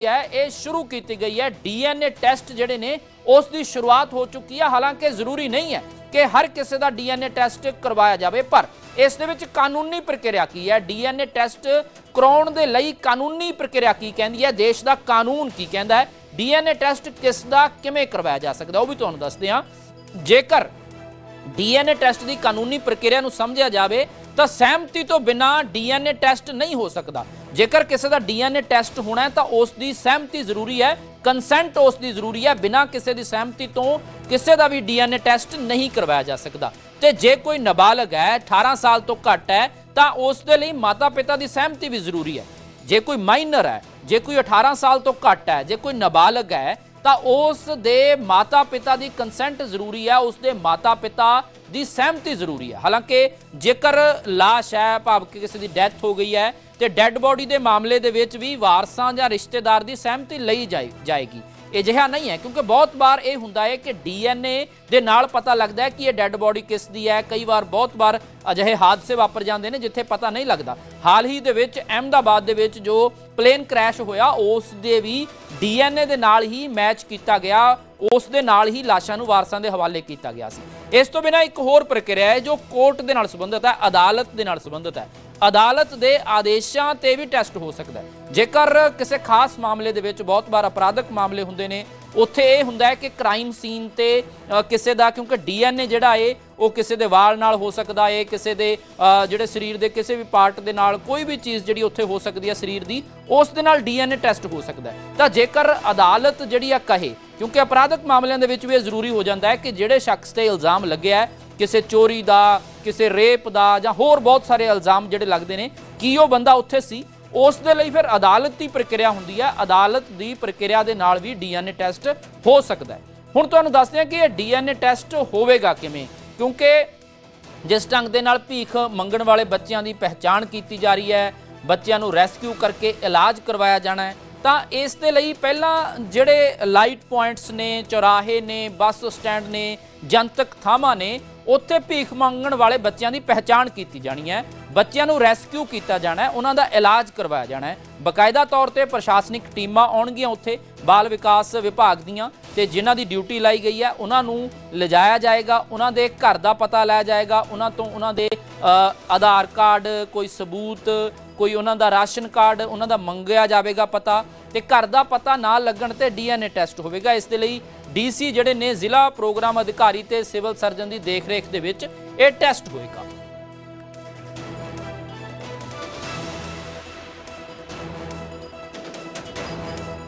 ਹੈ, ਇਹ ਸ਼ੁਰੂ ਕੀਤੀ ਗਈ ਹੈ। ਡੀਐਨਏ ਟੈਸਟ ਜਿਹੜੇ ਨੇ, ਉਸ ਦੀ ਸ਼ੁਰੂਆਤ ਹੋ ਚੁੱਕੀ ਹੈ। ਹਾਲਾਂਕਿ ਜ਼ਰੂਰੀ ਨਹੀਂ ਹੈ ਕਿ ਹਰ ਕਿਸੇ ਦਾ ਡੀਐਨਏ ਟੈਸਟ ਕਰਵਾਇਆ ਜਾਵੇ, ਪਰ ਇਸ ਦੇ ਵਿੱਚ ਕਾਨੂੰਨੀ ਪ੍ਰਕਿਰਿਆ ਕੀ ਹੈ? ਡੀਐਨਏ ਟੈਸਟ ਕਰਾਉਣ ਦੇ ਲਈ ਕਾਨੂੰਨੀ ਪ੍ਰਕਿਰਿਆ ਕੀ ਕਹਿੰਦੀ ਹੈ? ਦੇਸ਼ ਦਾ ਕਾਨੂੰਨ ਕੀ ਕਹਿੰਦਾ ਹੈ? ਡੀਐਨਏ ਟੈਸਟ ਕਿਸ ਦਾ, ਕਿਵੇਂ ਕਰਵਾਇਆ ਜਾ ਸਕਦਾ? ਉਹ ਵੀ ਤੁਹਾਨੂੰ ਦੱਸਦੇ ਹਾਂ। ਜੇਕਰ ਡੀਐਨਏ ਟੈਸਟ ਦੀ ਕਾਨੂੰਨੀ ਪ੍ਰਕਿਰਿਆ ਨੂੰ ਸਮਝਿਆ ਜਾਵੇ, ਤਾਂ ਸਹਿਮਤੀ ਤੋਂ ਬਿਨਾ ਡੀਐਨਏ ਟੈਸਟ ਨਹੀਂ ਹੋ ਸਕਦਾ। ਜੇਕਰ ਕਿਸੇ ਦਾ ਡੀਐਨਏ ਟੈਸਟ ਹੋਣਾ ਹੈ ਤਾਂ ਉਸ ਦੀ ਸਹਿਮਤੀ ਜ਼ਰੂਰੀ ਹੈ ਕੰਸੈਂਟ ਉਸ ਦੀ ਜ਼ਰੂਰੀ ਹੈ, ਬਿਨਾਂ ਕਿਸੇ ਦੀ ਸਹਿਮਤੀ ਤੋਂ ਕਿਸੇ ਦਾ ਵੀ ਡੀਐਨਏ ਟੈਸਟ ਨਹੀਂ ਕਰਵਾਇਆ ਜਾ ਸਕਦਾ। ਤੇ ਜੇ ਕੋਈ ਨਾਬਾਲਗ ਹੈ 18 ਸਾਲ ਤੋਂ ਘੱਟ ਹੈ, ਤਾਂ ਉਸ ਦੇ ਲਈ ਮਾਤਾ-ਪਿਤਾ ਦੀ ਸਹਿਮਤੀ ਵੀ ਜ਼ਰੂਰੀ ਹੈ। ਜੇ ਕੋਈ ਮਾਈਨਰ ਹੈ, ਜੇ ਕੋਈ 18 ਸਾਲ ਤੋਂ ਘੱਟ ਹੈ, ਜੇ ਕੋਈ ਨਾਬਾਲਗ ਹੈ ਤਾਂ ਉਸ ਦੇ ਮਾਤਾ-ਪਿਤਾ ਦੀ ਕੰਸੈਂਟ ਜ਼ਰੂਰੀ ਹੈ, ਉਸ ਦੇ ਮਾਤਾ-ਪਿਤਾ ਦੀ ਸਹਿਮਤੀ ਜ਼ਰੂਰੀ ਹੈ। ਹਾਲਾਂਕਿ ਜੇਕਰ ਲਾਸ਼ ਹੈ, ਭਾਵ ਕਿ ਕਿਸੇ ਦੀ ਡੈਥ ਹੋ ਗਈ ਹੈ, ਤੇ ਡੈੱਡ ਬੋਡੀ ਦੇ ਮਾਮਲੇ ਦੇ ਵਿੱਚ ਵੀ ਵਾਰਸਾਂ ਜਾਂ ਰਿਸ਼ਤੇਦਾਰ ਦੀ ਸਹਿਮਤੀ ਲਈ ਜਾਏਗੀ। ਅਜਿਹਾ ਨਹੀਂ ਹੈ, ਕਿਉਂਕਿ ਬਹੁਤ ਵਾਰ ਇਹ ਹੁੰਦਾ ਹੈ ਕਿ ਡੀਐਨਏ ਦੇ ਨਾਲ ਪਤਾ ਲੱਗਦਾ ਹੈ ਕਿ ਇਹ ਡੈੱਡ ਬੋਡੀ ਕਿਸ ਦੀ ਹੈ। ਕਈ ਵਾਰ ਬਹੁਤ ਵਾਰ ਅਜਿਹੇ ਹਾਦਸੇ ਵਾਪਰ ਜਾਂਦੇ ਨੇ ਜਿੱਥੇ ਪਤਾ ਨਹੀਂ ਲੱਗਦਾ। ਹਾਲ ਹੀ ਦੇ ਵਿੱਚ ਅਹਿਮਦਾਬਾਦ ਦੇ ਵਿੱਚ ਜੋ ਪਲੇਨ ਕ੍ਰੈਸ਼ ਹੋਇਆ, ਉਸ ਦੇ ਵੀ ਡੀਐਨਏ ਦੇ ਨਾਲ ਹੀ ਮੈਚ ਕੀਤਾ ਗਿਆ। ਉਸ ਦੇ ਨਾਲ ਹੀ ਲਾਸ਼ਾਂ ਨੂੰ ਵਾਰਸਾਂ ਦੇ ਹਵਾਲੇ ਕੀਤਾ ਗਿਆ ਸੀ। ਇਸ ਤੋਂ ਬਿਨਾਂ ਇੱਕ ਹੋਰ ਪ੍ਰਕਿਰਿਆ ਹੈ ਜੋ ਕੋਰਟ ਦੇ ਨਾਲ ਸੰਬੰਧਿਤ ਹੈ, ਅਦਾਲਤ ਦੇ ਨਾਲ ਸੰਬੰਧਿਤ ਹੈ। ਅਦਾਲਤ ਦੇ ਆਦੇਸ਼ਾਂ ਤੇ ਵੀ ਟੈਸਟ ਹੋ ਸਕਦਾ ਹੈ। ਜੇਕਰ ਕਿਸੇ ਖਾਸ ਮਾਮਲੇ ਦੇ ਵਿੱਚ ਬਹੁਤ ਵਾਰ ਅਪਰਾਧਕ ਮਾਮਲੇ ਹੁੰਦੇ ਨੇ, ਉੱਥੇ ਇਹ ਹੁੰਦਾ ਹੈ ਕਿ ਕ੍ਰਾਈਮ ਸੀਨ ਤੇ ਕਿਸੇ ਦਾ, ਕਿਉਂਕਿ ਡੀਐਨਏ ਜਿਹੜਾ ਏ, ਉਹ ਕਿਸੇ ਦੇ ਵਾਲ ਨਾਲ ਹੋ ਸਕਦਾ ਏ, ਕਿਸੇ ਦੇ ਜਿਹੜੇ ਸਰੀਰ ਦੇ ਕਿਸੇ ਵੀ ਪਾਰਟ ਦੇ ਨਾਲ ਕੋਈ ਵੀ ਚੀਜ਼ ਜਿਹੜੀ ਉੱਥੇ ਹੋ ਸਕਦੀ ਹੈ ਸਰੀਰ ਦੀ, ਉਸ ਦੇ ਨਾਲ ਡੀਐਨਏ ਟੈਸਟ ਹੋ ਸਕਦਾ ਤਾਂ ਜੇਕਰ ਅਦਾਲਤ ਜਿਹੜੀ ਆ ਕਹੇ ਕਿਉਂਕਿ ਅਪਰਾਧਕ ਮਾਮਲਿਆਂ ਦੇ ਵਿੱਚ ਵੀ ਇਹ ਜ਼ਰੂਰੀ ਹੋ ਜਾਂਦਾ ਹੈ ਕਿ ਜਿਹੜੇ ਸ਼ਖਸ ਤੇ ਇਲਜ਼ਾਮ ਲੱਗਿਆ ਕਿਸੇ ਚੋਰੀ ਦਾ, ਕਿਸੇ ਰੇਪ ਦਾ ਜਾਂ ਹੋਰ ਬਹੁਤ ਸਾਰੇ ਇਲਜ਼ਾਮ ਜਿਹੜੇ ਲੱਗਦੇ ਨੇ, ਕੀ ਉਹ ਬੰਦਾ ਉੱਥੇ ਸੀ? ਉਸ ਦੇ ਲਈ ਫਿਰ ਅਦਾਲਤ ਦੀ ਪ੍ਰਕਿਰਿਆ ਹੁੰਦੀ ਹੈ। ਅਦਾਲਤ ਦੀ ਪ੍ਰਕਿਰਿਆ ਦੇ ਨਾਲ ਵੀ ਡੀਐਨਏ ਟੈਸਟ ਹੋ ਸਕਦਾ ਹੈ। ਹੁਣ ਤੁਹਾਨੂੰ ਦੱਸਦੇ ਹਾਂ ਕਿ ਇਹ ਡੀਐਨਏ ਟੈਸਟ ਹੋਵੇਗਾ ਕਿਵੇਂ? ਕਿਉਂਕਿ ਜਿਸ ਢੰਗ ਦੇ ਨਾਲ ਭੀਖ ਮੰਗਣ ਵਾਲੇ ਬੱਚਿਆਂ ਦੀ ਪਹਿਚਾਣ ਕੀਤੀ ਜਾ ਰਹੀ ਹੈ, ਬੱਚਿਆਂ ਨੂੰ ਰੈਸਕਿਊ ਕਰਕੇ ਇਲਾਜ ਕਰਵਾਇਆ ਜਾਣਾ ਹੈ ਤਾਂ ਇਸ ਦੇ ਲਈ ਪਹਿਲਾਂ ਜਿਹੜੇ ਲਾਈਟ ਪੁਆਇੰਟਸ ਨੇ, ਚੌਰਾਹੇ ਨੇ, ਬੱਸ ਸਟੈਂਡ ਨੇ, ਜਨਤਕ ਥਾਵਾਂ ਨੇ, ਉੱਥੇ ਭੀਖ ਮੰਗਣ ਵਾਲੇ ਬੱਚਿਆਂ ਦੀ ਪਹਿਚਾਣ ਕੀਤੀ ਜਾਣੀ ਹੈ। ਬੱਚਿਆਂ ਨੂੰ ਰੈਸਕਿਊ ਕੀਤਾ ਜਾਣਾ ਹੈ, ਉਹਨਾਂ ਦਾ ਇਲਾਜ ਕਰਵਾਇਆ ਜਾਣਾ ਹੈ। ਬਕਾਇਦਾ ਤੌਰ ਤੇ ਪ੍ਰਸ਼ਾਸਨਿਕ ਟੀਮਾਂ ਆਉਣਗੀਆਂ ਉੱਥੇ, ਬਾਲ ਵਿਕਾਸ ਵਿਭਾਗ ਦੀਆਂ, ਤੇ ਜਿਨ੍ਹਾਂ ਦੀ ਡਿਊਟੀ ਲਾਈ ਗਈ ਹੈ, ਉਹਨਾਂ ਨੂੰ ਲਿਜਾਇਆ ਜਾਏਗਾ, ਉਹਨਾਂ ਦੇ ਘਰ ਦਾ ਪਤਾ ਲਾਇਆ ਜਾਏਗਾ, ਉਹਨਾਂ ਤੋਂ ਉਹਨਾਂ ਦੇ ਆਧਾਰ ਕਾਰਡ, ਕੋਈ ਸਬੂਤ ਕੋਈ ਉਹਨਾਂ ਦਾ ਰਾਸ਼ਨ ਕਾਰਡ, ਉਹਨਾਂ ਦਾ ਮੰਗਿਆ ਜਾਵੇਗਾ ਪਤਾ ਤੇ ਘਰ ਦਾ ਪਤਾ ਨਾ ਲੱਗਣ ਤੇ ਡੀਐਨਏ ਟੈਸਟ ਹੋਵੇਗਾ। ਇਸ ਦੇ ਲਈ ਡੀਸੀ ਜਿਹੜੇ ਨੇ ਜ਼ਿਲ੍ਹਾ ਪ੍ਰੋਗਰਾਮ ਅਧਿਕਾਰੀ ਤੇ ਸਿਵਲ ਸਰਜਨ ਦੀ ਦੇਖਰੇਖ ਦੇ ਵਿੱਚ ਇਹ ਟੈਸਟ ਹੋਏਗਾ।